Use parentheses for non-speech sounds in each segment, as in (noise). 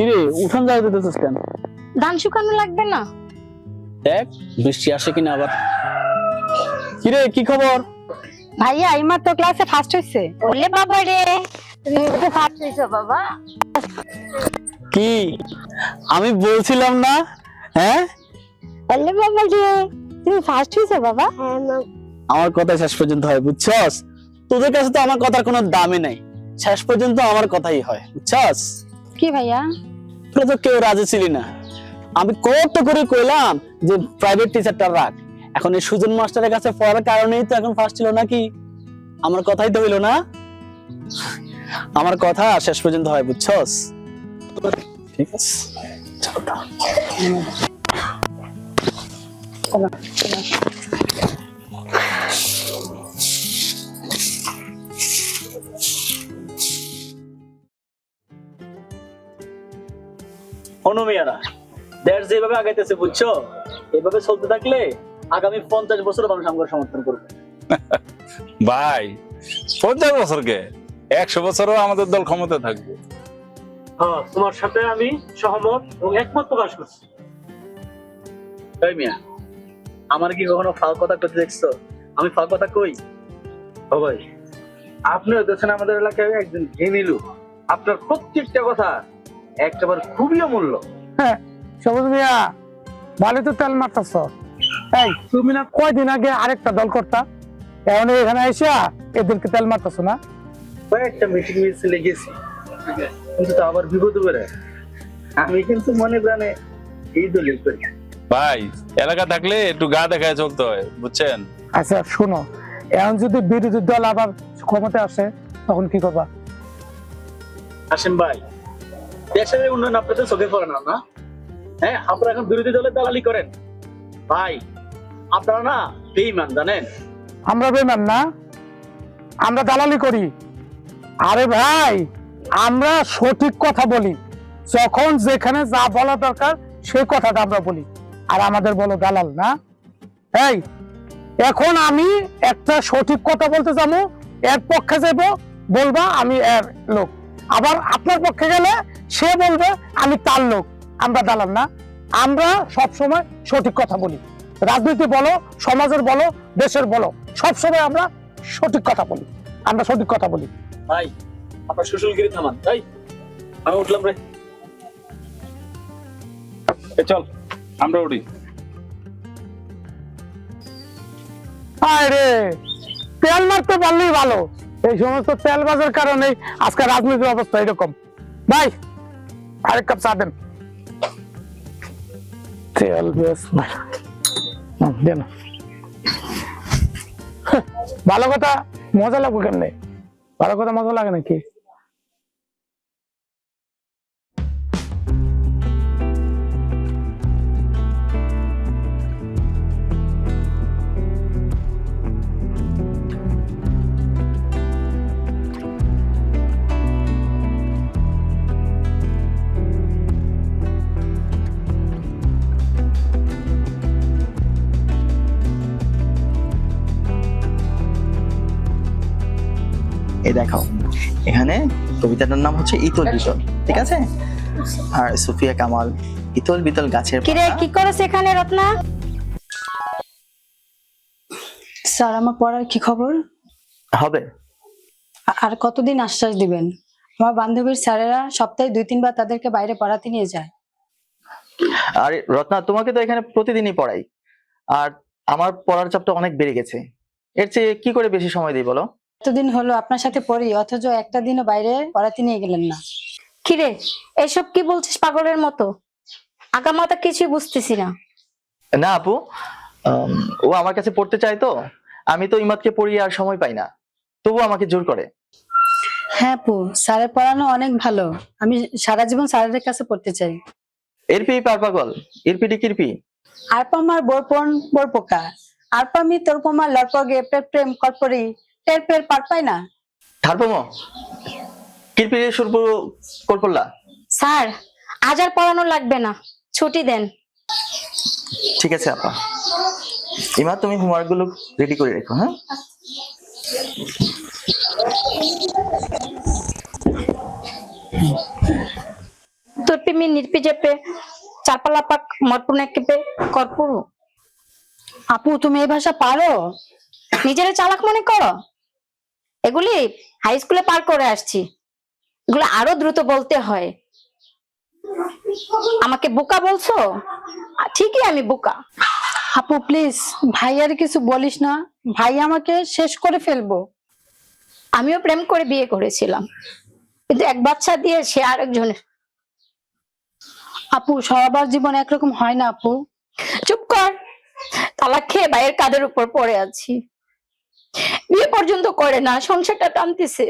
কিরে উঠান দিতেছিস কেন? ধান শুকানো লাগবে না। দেখ বৃষ্টি আসে কিনা আবার। কিরে কি খবর? ভাইয়া তো ক্লাসে ফার্স্ট হইছে। ওলে বাবা রে তুমি তো ফার্স্ট হইছো বাবা। কি? আমি বলছিলাম না হ্যাঁ? ওলে বাবা রে তুমি ফার্স্ট হইছো বাবা। হ্যাঁ আমার কথা শেষ পর্যন্ত হয় বুঝছস? তোদের কাছে তো আমার কথার কোনো দামই নাই। শেষ পর্যন্ত আমার কথাই হয় বুঝছস? কি ভাইয়া? তোরা তো কেউ রাজি ছিলি না। আমি কত করে কইলাম যে প্রাইভেট টিচারটা রাখ। এখন এই সুজন মাস্টারের কাছে পড়ার কারণেই তো এখন ফার্স্ট ছিল নাকি? আমার কথাই তো হইল না। আমার কথা শেষ পর্যন্ত হয়, বুঝছস? ঠিক আছে। দেশ যেভাবে আগাইতেছে বুঝছ? এভাবে চলতে থাকলে আগামী পঞ্চাশ বছর মানুষ আমাকে সমর্থন করবে। (laughs) ভাই পঞ্চাশ বছরকে একশো বছরও আমাদের দল ক্ষমতা থাকবে। হ্যাঁ তোমার সাথে আমি সহমত এবং একমত প্রকাশ করছি। তাই মিয়া আমার কি কখনো ফাল কথা করতে দেখছ? আমি ফাল কথা কই? ও ভাই আপনি হতেছেন আমাদের এলাকায় একজন লোক আপনার প্রত্যেকটা কথা একেবারে খুবই অমূল্য। সবুজ মিয়া ভালো তো তেল মারতেছ। এই তুমি না কয়দিন আগে আরেকটা দল করতা এখন এখানে এসে এদেরকে তেল মারতেছ না? কয়েকটা মিটিং মিছিলে গেছি। কিন্তু তা আবার বিপদ বেড়ে আমি কিন্তু মনে প্রাণে এই দলিল করি। ভাই এলাকা থাকলে একটু গা দেখায় চলতে হয় বুঝছেন? আচ্ছা শোনো এখন যদি বিরোধী দল আবার ক্ষমতা আসে তখন কি করবা? আসেন ভাই। দেশের উন্নয়ন আপনাদের চোখে পড়ে না না? হ্যাঁ আপনারা এখন বিরোধী দলের দালালি করেন। ভাই, আপনারা না বেইমান জানেন? আমরা বেমান না। আমরা দালালি করি। আরে ভাই, আমরা সঠিক কথা বলি। যখন যেখানে যা বলা দরকার, সেই কথাটা আমরা বলি। আর আমাদের বলো দালাল, না? এই, এখন আমি একটা সঠিক কথা বলতে যাব, এর পক্ষে যাব, বলবা আমি এর লোক। আবার আপনার পক্ষে গেলে সে বলবে আমি তার লোক আমরা দালাল না। আমরা সব সময় সঠিক কথা বলি। রাজনীতি বলো সমাজের বলো দেশের বলো সবসময় আমরা সঠিক কথা বলি। আমরা সঠিক কথা বলি। ভাই আপনার সুশুলগিরি থামান তাই আমি উঠলাম রে এ চল আমরা উঠি। আরে তেল মারতে পারলেই ভালো। এই সমস্ত তেল বাজার কারণে আজকে রাজনীতির অবস্থা এরকম। ভাই আরেক কাপ চা দেন। তেল বেশ দেন। হ্যাঁ, ভালো কথা মজা লাগবে কেমনে? ভালো কথা মজা লাগে নাকি? দেখাও। এখানে কবিতাটার নাম হচ্ছে ইতল বিতল ঠিক আছে? আর সুফিয়া কামাল ইতল বিতল গাছের কিরে। কি করছ এখানে রত্না? স্যার আমার পড়ার কি খবর? হবে। আর কতদিন আশ্বাস দিবেন? আমার বান্ধবীর স্যারেরা সপ্তাহে দুই তিনবার তাদেরকে বাইরে পড়াতে নিয়ে যায়। আর রত্না তোমাকে তো এখানে প্রতিদিনই পড়াই। আর আমার পড়ার চাপটা অনেক বেড়ে গেছে। এর চেয়ে কি করে বেশি সময় দিই বলো? এতদিন হলো আপনার সাথে পড়ি অথচ একটা দিনও বাইরে পড়াতে নিয়ে গেলেন না। কিরে এসব কি বলছিস পাগলের মতো? আগামাতা কিছুই বুঝতেছি না। না আপু উম, ও আমার কাছে পড়তে চায় তো। আমি তো ইমাদকে পড়ি আর সময় পাই না। তবু আমাকে জোর করে। হ্যাঁ আপু স্যারের পড়ানো অনেক ভালো। আমি সারা জীবন স্যারের কাছে পড়তে চাই। এরপি পার পাগল ইরপিডি কিরপি? আর পামার বোরপন বোরপোকা। আর পামি তোর পামার লড়পগে প্রেম প্রেম কল্পরি টের পের পার পাই না। ঠারপম কিরপি সুরপু কল্পল্লা স্যার আজ আর পড়ানো লাগবে না ছুটি দেন। ঠিক আছে আপা। ইমা তুমি হোমওয়ার্কগুলো রেডি করে রেখো হ্যাঁ? তোর পিমি নিরপি চেপে চাপালা পাক মরপুনে কেপে করপুরু আপু তুমি এই ভাষা পারো? নিজেরা চালাক মনে করো? এগুলি হাই স্কুলে পার করে আসছি। এগুলো আরও দ্রুত বলতে হয়। আমাকে বোকা বলছো? ঠিকই আমি বোকা। আপু প্লিজ ভাই আর কিছু বলিস না। ভাই আমাকে শেষ করে ফেলব। আমিও প্রেম করে বিয়ে করেছিলাম। কিন্তু এক বাচ্চা দিয়ে সে আরেকজনের। আপু, সবার জীবন একরকম হয় না, আপু? চুপ কর। তালাক খেয়ে ভাইয়ের কাদের উপর পড়ে আছি। বিয়ে পর্যন্ত করে না সংসারটা টানতেছে।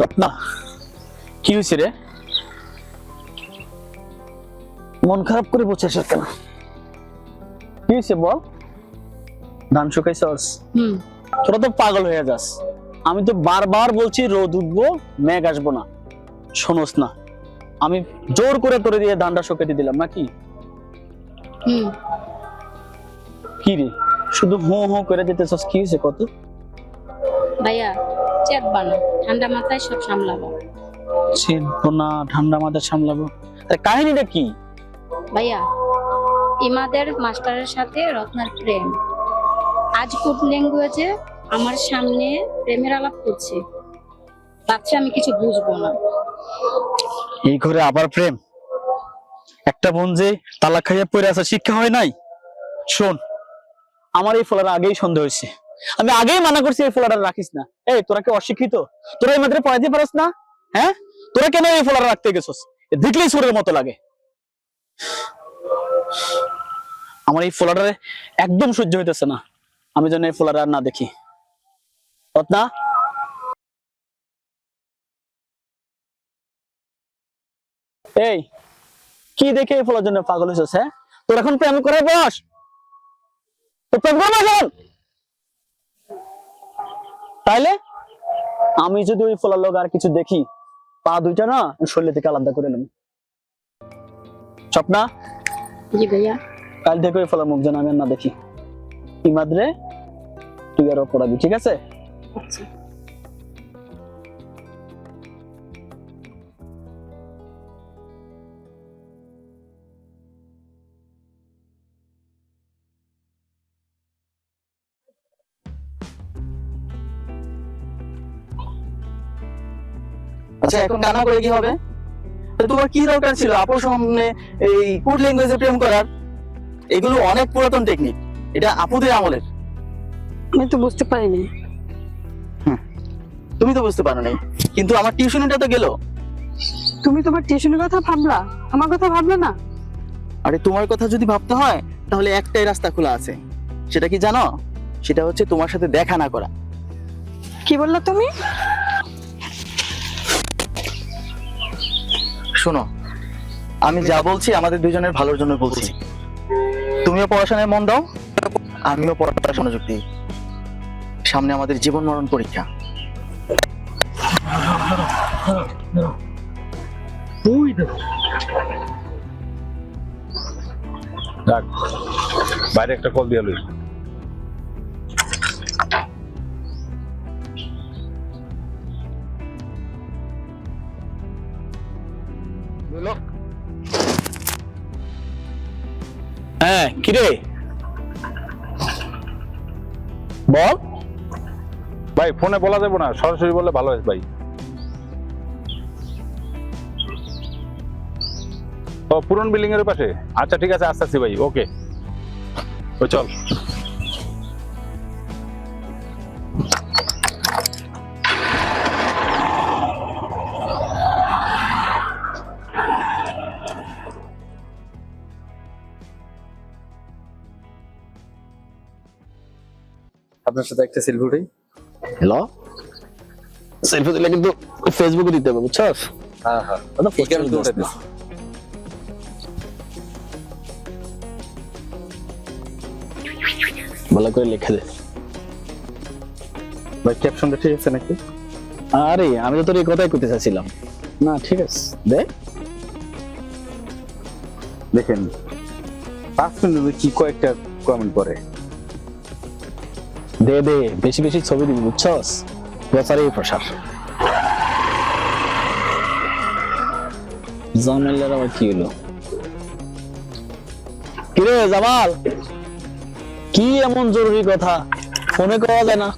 রত্না কি হয়েছে রে? মন খারাপ করে বসে আছিস কেন? কি হয়েছে বল? ধান শুকাইছস হুম। তোরা তো পাগল হয়ে যাস। আমি তো বারবার বলছি রোদ উঠবো মেঘ আসব না। শোনস না। আমি জোর করে তোরে দিয়ে ধানটা শুকাইতে দিলাম নাকি? কি রে? শুধু হো হো করে যেতেছস কি হয়েছে কত? ভাইয়া চেত বানো। ঠান্ডা মাথায় সব সামলাবো। ছিলবো না ঠান্ডা মাথা সামলাবো। আরে কাহিনীটা কি? ভাইয়া, ইমাদের মাস্টারের সাথে রত্নার প্রেম। আজ গুড ল্যাঙ্গুয়েজে আমার সামনে প্রেমের আলাপ করছে। ভাবছি আমি কিছু বুঝব না। এই ঘরে আবার প্রেম? একটা বোন যে তালাক খাইয়া পড়ে আছে, শিক্ষা হয় নাই? শোন, আমার এই ফোলাটা আগেই সন্দেহ হয়েছে। আমি আগেই মানা করছি এই ফোলাটা রাখিস না। এই, তোরা কি অশিক্ষিত? তোরা এই মাত্র পড়াইতে পারস না? হ্যাঁ? তোরা কেন এই ফোলাটা রাখতে গেছস? দেখলেই সুরের মতো লাগে। আমার এই ফোলাটারে একদম সহ্য হইতেছে না। আমি যেন এই ফোলাটা আর না দেখি। রত্না? এই, কি দেখে এই ফলার জন্য পাগল হয়েছিস হ্যাঁ? তোর এখন প্রেম করে বস তো প্রেম করে বস। তাইলে, আমি যদি ওই ফলার লোক আর কিছু দেখি, পা দুইটা না শরীর থেকে আলাদা করে নেব। স্বপ্না? জি ভাইয়া। কাল থেকে ফলার মুখ আমি না দেখি। ইমাদ্রে তুই আরও পড়াবি ঠিক আছে? আচ্ছা। আচ্ছা এখন কান্না করে কি হবে? তোমার কি দরকার ছিল? আপুর সামনে এই কোড ল্যাঙ্গুয়েজে প্রেম করার? এগুলো অনেক পুরাতন টেকনিক এটা আপুদের আমলের। আমি তো বুঝতে পারিনি। তুমি তো বুঝতে পারো নাই কিন্তু আমার টিউশনিটা তো গেল। তুমি তোমার টিউশনের কথা ভাবলা? আমার কথা ভাবলা না? আরে তোমার কথা যদি ভাবতে হয় তাহলে একটাই রাস্তা খোলা আছে। সেটা কি জানো? সেটা হচ্ছে তোমার সাথে দেখা না করা। কি বললা তুমি? শোনো, আমি যা বলছি আমাদের দুজনের ভালোর জন্য বলছি। তুমিও পড়াশোনায় মন দাও, আমিও পড়াশোনা মনোযোগ দিই। সামনে আমাদের জীবন মরণ পরীক্ষা। বাইরে একটা কল দিয়ে হ্যাঁ কিরে? বল। ভাই, ফোনে বলা যাবে না, সরাসরি বললে ভালো হয় ভাই। ও, পুরন বিল্ডিং এর পাশে? আচ্ছা ঠিক আছে, আসতেছি ভাই, ওকে। ও চল। আপনার সাথে একটা সেলফি উঠাই। হ্যালো সেলফি দিলে কিন্তু ফেসবুকে দিতে হবে বুঝছস হ্যাঁ হ্যাঁ। ভালো করে লিখে দে। ভাই ক্যাপশনটা ঠিক আছে নাকি? আরে আমি তো তোর এই কথাই করতে চাচ্ছিলাম। না ঠিক আছে। দে। দেখেন পাঁচ মিনিটে কি কয়েকটা কমেন্ট করে দে দে বেশি বেশি ছবি দিবি বুঝছস? প্রচারই প্রসার। জামেলার আবার কি হলো? কিরে জামাল? কি এমন জরুরি কথা? ফোনে করা যায় না।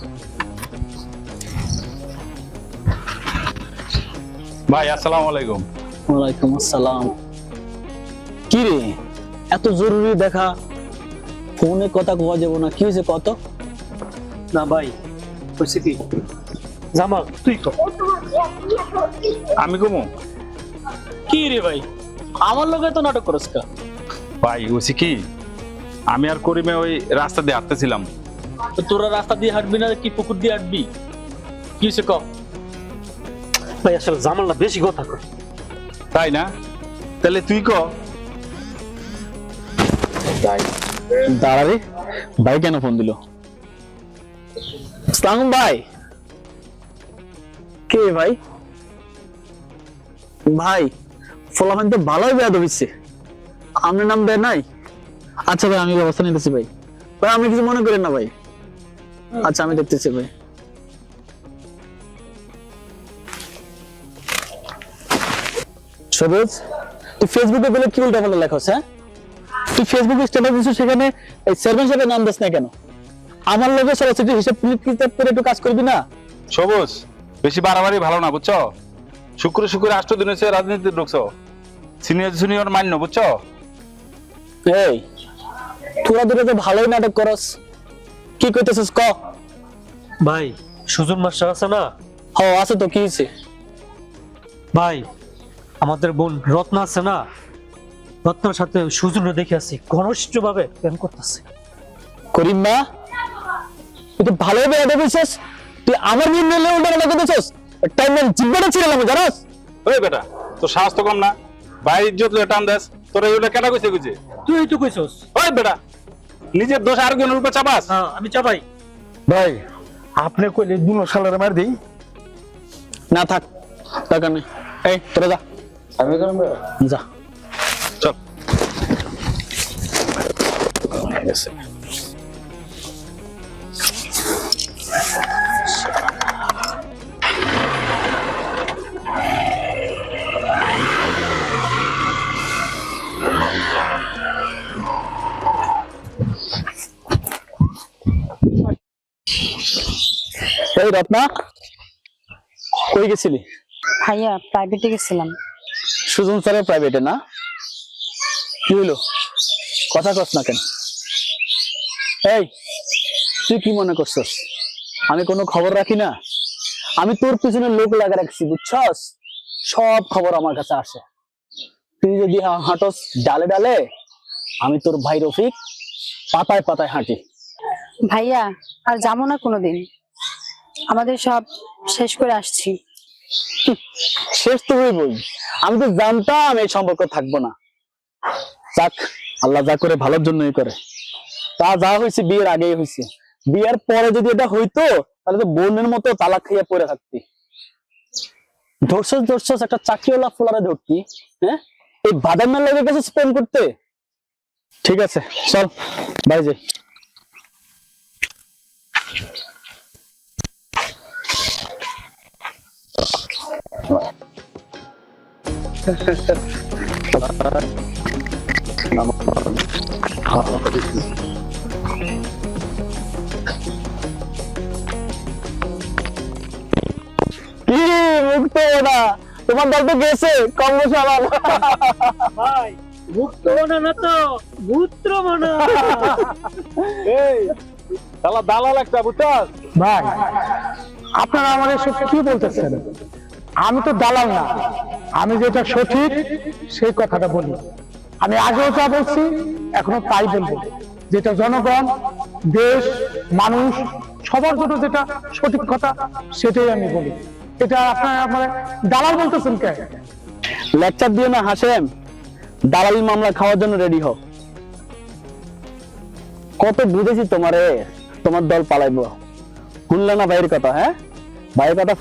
ভাই আসসালামু আলাইকুম। ওয়ালাইকুম আসসালাম। কি রে এত জরুরি দেখা? ফোনে কথা কওয়া যাব না কি হয়েছে কত না ভাই হয়েছে কি? জামাল তুই তো আমি কমু? কি রে ভাই? আমার লগে তো নাটক করস কা? ভাই হয়েছে কি? আমি আর করিমে ওই রাস্তা দিয়ে হাঁটতেছিলাম। তো তোরা রাস্তা দিয়ে হাঁটবি না কি পুকুর দিয়ে হাঁটবি? কি হয়েছে ক? ভাই আসলে জামাল না বেশি কথা কয়। তাই না? তাহলে তুই ক? দাঁড়া রে। ভাই কেন ফোন দিল? সালাম ভাই। কে ভাই? ভাই ফলাফান তো ভালোই বেয়াদ হচ্ছে আপনার নাম দেয় নাই? আচ্ছা ভাই, আমি ব্যবস্থা নিতেছি ভাই। ভাই, আপনি কিছু মনে করেন না ভাই। আচ্ছা আমি দেখতেছি ভাই। সবুজ, তুই ফেসবুকে গেলে কি উল্টা পাল্টা লেখস হ্যাঁ? তুই ফেসবুকে স্ট্যাটাস দিছিস সেখানে এই সার্ভেন্ট সাহেবের নাম দিস না কেন? আমার লোকের সরাসরি হিসাব কিতাব করে একটু কাজ করবি না? সবুজ বেশি বাড়াবাড়ি ভালো না বুঝছ? শুক্র শুক্র আষ্ট দিন হচ্ছে রাজনীতিতে ঢুকছো সিনিয়র জুনিয়র মান্য বুঝছ? এই তোরা দুটো তো ভালোই নাটক করস। কি করতেছিস ক? ভাই সুজন মাস্টার আছে না? হ আছে তো কি হয়েছে ভাই আমাদের বোন রত্ন আছে না? রত্নার সাথে সুজনরে দেখে আছি ঘনিষ্ঠ ভাবে প্রেম করতেছে। করিম না তুই তো ভালোই বেড়াতে বলছিস তুই আমার বিন নিলে উল্টা পাল্টা করতেছিস টাইম জিব্বাটা ছিলাম জানাস? ওই বেটা তোর সাহস তো কম না। ভাই ইজ্জত লয়ে টান দেস। তোর এইটা কেটা কইছে কইছে তুই তো কইছস। ওই বেটা নিজের দোষ আর কোন রূপে চাপাস? হ্যাঁ আমি চাপাই। ভাই আপনি কইলে দুনো সালের মার দিই। না থাক দরকার নেই এই তোরা যা। আমি কেন যা। চল। রত্না কই গেছিলি? ভাইয়া প্রাইভেটে গেছিলাম। সুজন স্যারের প্রাইভেটে না? কি হইল? কথা কস না কেন? এই তুই কি মনে করছস? আমি কোনো খবর রাখি না? আমি তোর পিছনে লোক লাগা রাখছি বুঝছস? সব খবর আমার কাছে আসে। তুই যদি হাঁটস ডালে ডালে আমি তোর ভাই রফিক পাতায় পাতায় হাঁটি। ভাইয়া আর যাব না কোনোদিন। আমাদের সব শেষ করে আসছি। শেষ তো হইবই। আমি তো জানতাম এই সম্পর্ক থাকব না। যাক, আল্লাহ যা করে ভালোর জন্যই করে। তা যা হয়েছে বিয়ের আগেই হয়েছে বিয়ের পরে যদি এটা হইতো, তাহলে তো বোনের মতো তালাক খাইয়া পড়ে থাকতি। ধরছস ধরছস একটা চাকরিওয়ালা ফোলারে ধরতি হ্যাঁ? এই বাদামের লোকের কাছে স্পেন্ড করতে। ঠিক আছে, চল বাই যাই। কি মুক্ত না? তোমার দল তো গেছে কম বসে আমার ভাই মুক্ত মনে না তো পুত্র মনে। শালা দালাল একটা বুঝছস? ভাই আপনারা আমার এসব কি বলতেছেন? আমি তো দালাল না। আমি যেটা সঠিক, সেই কথাটা বলি। আমি আগেও যা বলছি, এখনও তাই বলব। যেটা জনগণ, দেশ, মানুষ, সবার জন্য যেটা সঠিক কথা, সেটাই আমি বলি। এটা আপনারা আমার দালাল বলতেছেন কে? লেকচার দিও না, হাসেম। দালালি মামলা খাওয়ার জন্য রেডি হও। কত বুঝেছি তোমারে। তোমার দল পালাইবো। শুনলে না ভাইয়ের কথা হ্যাঁ? ভাইয়ের কথা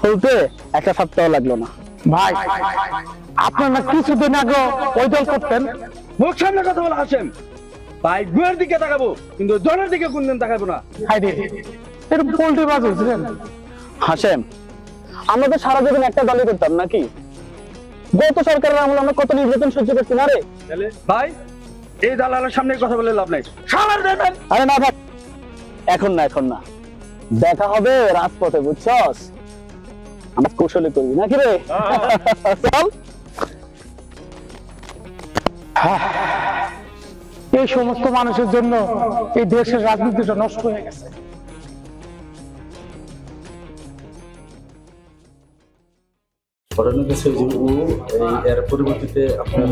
একটা সপ্তাহ লাগল না। ভাই আপনার কিছুদিন আগে ওই দল করতেন? মুখ সামনে কথা বলা আসেন। ভাই গুয়ের দিকে তাকাবো কিন্তু জনের দিকে কোনদিন তাকাবো না। হাই রে এরকম পোল্ট্রি বাজ হয়েছিলেন হাসেম আমরা তো সারা জীবন একটা দলই করতাম নাকি? গত সরকারের আমলে আমরা কত নির্যাতন সহ্য করছি না রে ভাই এই দালালের সামনে কথা বলে লাভ নাই। সালার দেবেন আরে না ভাই এখন না এখন না। দেখা হবে রাজপথে বুঝছস? আমরা কৌশলে করবি নাকি রে? চল। এই সমস্ত মানুষের জন্য এই দেশের রাজনীতিটা নষ্ট হয়ে গেছে। ঘটনা কিছু যে ও এই এর পরিবর্তিতে আপনার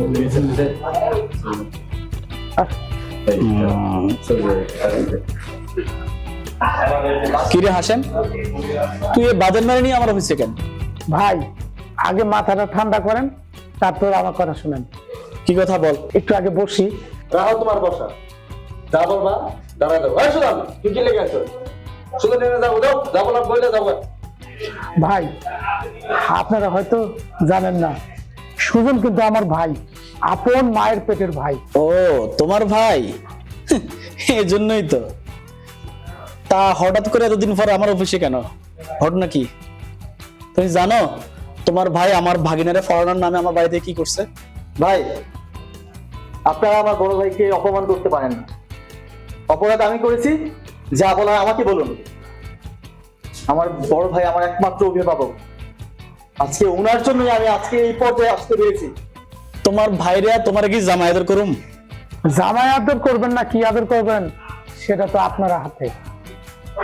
রে হাসেম? তুই এই বাজার মেরে নিয়ে আমার অফিসে কেন? ভাই আগে মাথাটা ঠান্ডা করেন তারপর আমার কথা শুনেন। কি কথা বল? একটু আগে বসি। রাহো তোমার বসা। যা বলবা দাঁড়ায় দাও এই সুদাম তুই কি লেগে আছো সুদাম নেমে যাব দাও যাব না বইলে যাব ভাই আপনারা হয়তো জানেন না সুজন কিন্তু আমার ভাই আপন মায়ের পেটের ভাই। ও তোমার ভাই? এজন্যই তো। তা হঠাৎ করে এতদিন পর আমার অফিসে কেন? ঘটনা কি তুমি জানো তোমার ভাই আমার ভাগিনারে ফরানোর নামে আমার বাড়িতে কি করছে? ভাই আপনারা আমার বড় ভাইকে অপমান করতে পারেন না। অপরাধ আমি করেছি যা বলার আমাকে বলুন। আমার বড় ভাই আমার একমাত্র অভিভাবক। আজকে ওনার জন্য আমি আজকে এই পর্যায়ে আসতে পেরেছি। তোমার ভাইরা তোমার কি জামায়াতের করুম? জামাই আদর করবেন না কি আদর করবেন সেটা তো আপনার হাতে।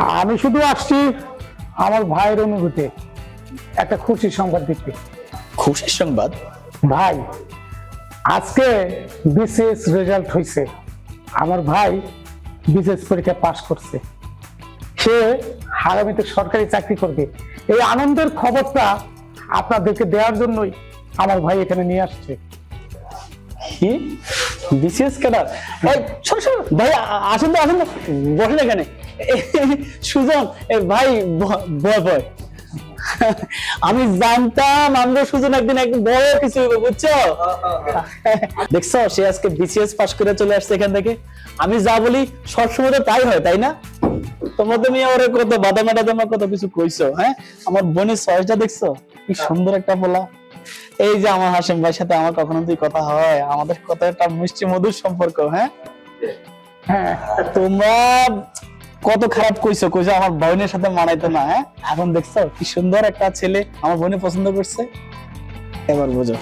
আমি শুধু আসছি আমার ভাইয়ের অনুভূতি একটা খুশির সংবাদ দিতে খুশির সংবাদ? ভাই আজকে বিসিএস রেজাল্ট হয়েছে আমার ভাই বিসিএস পরীক্ষা পাশ করছে। সে আগামীতে সরকারি চাকরি করবে। এই আনন্দের খবরটা আপনাদেরকে দেওয়ার জন্যই আমার ভাই এখানে নিয়ে আসছে। কি? শোন শোন ভাই আসেন তো আসেন তো। বসেন এখানে। সুজন এ ভাই বয় আমি জানতাম আমরা সুজন একদিন একদিন বড় কিছু হইবো, বুঝছ? দেখছ সে আজকে বিসিএস পাস করে চলে আসছে এখান থেকে। আমি যা বলি সবসময় তো তাই হয় তাই না? তোমরা ওরে কত বাদাম টাদাম কত কিছু কইছো হ্যাঁ? আমার বোনের সহজটা দেখছ? কি সুন্দর একটা বলা এই যে আমার হাসিম ভাইয়ের সাথে আমার কখনো তুই কথা হয় আমাদের কত একটা মিষ্টি মধুর সম্পর্ক হ্যাঁ? হ্যাঁ। তোমরা কত খারাপ কইছো কইছো আমার বোনের সাথে মানাইতো না হ্যাঁ? এখন দেখছ, কি সুন্দর একটা ছেলে আমার বোনে পছন্দ করছে। এবার বুঝো।